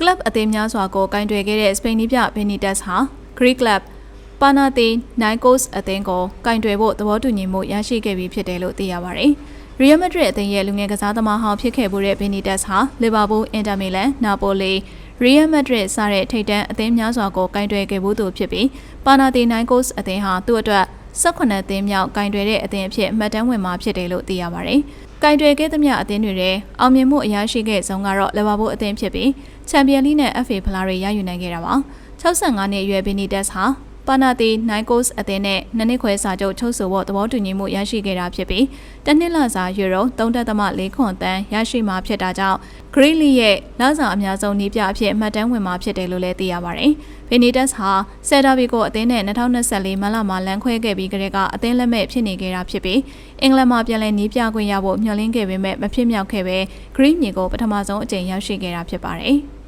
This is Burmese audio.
ကလပ်အသင်းများစွာကိုကင်တွယ်ခဲ့တဲ့စပိန်နီးပြဘီနီတက်စ်ဟာ Greek Club ပါနာတီနိုင်ကိုစ်အသင်းကိုကင်တွယ်ဖို့သဘောတူညီမှုရရှိခဲ့ပြီးဖြစ်တယ်လို့သိရပါတယ်။ Real Madrid အသင်းရဲ့လူငယ်ကစားသမားဟောင်းဖြစ်ခဲ့မှုတဲ့ Benitez ဟာ Liverpool, Inter Milan, Napoli, Real Madrid စတဲ့ထိပ်တန်းအသင်းများစွာကိုကင်တွယ်ခဲ့မှုသူဖြစ်ပြီးပါနာတီနိုင်ကိုစ်အသင်းဟာသူ့အတွက် 18အသင်းမြောက်ကင်တွယ်တဲ့အသင်းအဖြစ်မှတ်တမ်းဝင်မှာဖြစ်တယ်လို့သိရပါတယ်။ကင်တွယ်ခဲ့သမျှအသင်းတွေထဲအောင်မြင်မှုအရရှိခဲ့ဆုံးကတော့ Liverpool အသင်းဖြစ်ပြီးချန်ပီယံလိနဲ့ FA ဖလားတွေရယူနိုင်ခဲ့တာပါ။65နှစ်အရွယ် Benitez ဟာ ပါနာတီနိုင်ကိုစ်အသင်းနဲ့နှစ်နှစ်ခွဲစာချုပ်ချုပ်ဆိုဖို့သဘောတူညီမှုရရှိခဲ့တာဖြစ်ပြီးတနှစ်လစာယူရို3.4ခွန်တန်းရရှိမှာဖြစ်တာကြောင့်ဂရိလီရဲ့လစာအများဆုံးနေပြအဖြစ်မှတ်တမ်းဝင်မှာဖြစ်တယ်လို့လည်းသိရပါတယ်။ဗီနီတက်စ်ဟာဆယ်ဒါဗီကိုအသင်းနဲ့2024မန်လမှာလမ်းခွဲခဲ့ပြီးကတည်းကအသင်းလက်မဲ့ဖြစ်နေခဲ့တာဖြစ်ပြီးအင်္ဂလန်မှာပြန်လည်နေပြခွင့်ရဖို့မျှော်လင့်ခဲ့ပေမဲ့မဖြစ်မြောက်ခဲ့ပဲဂရိမြေကိုပထမဆုံးအကြိမ်ရောက်ရှိခဲ့တာဖြစ်ပါတယ်။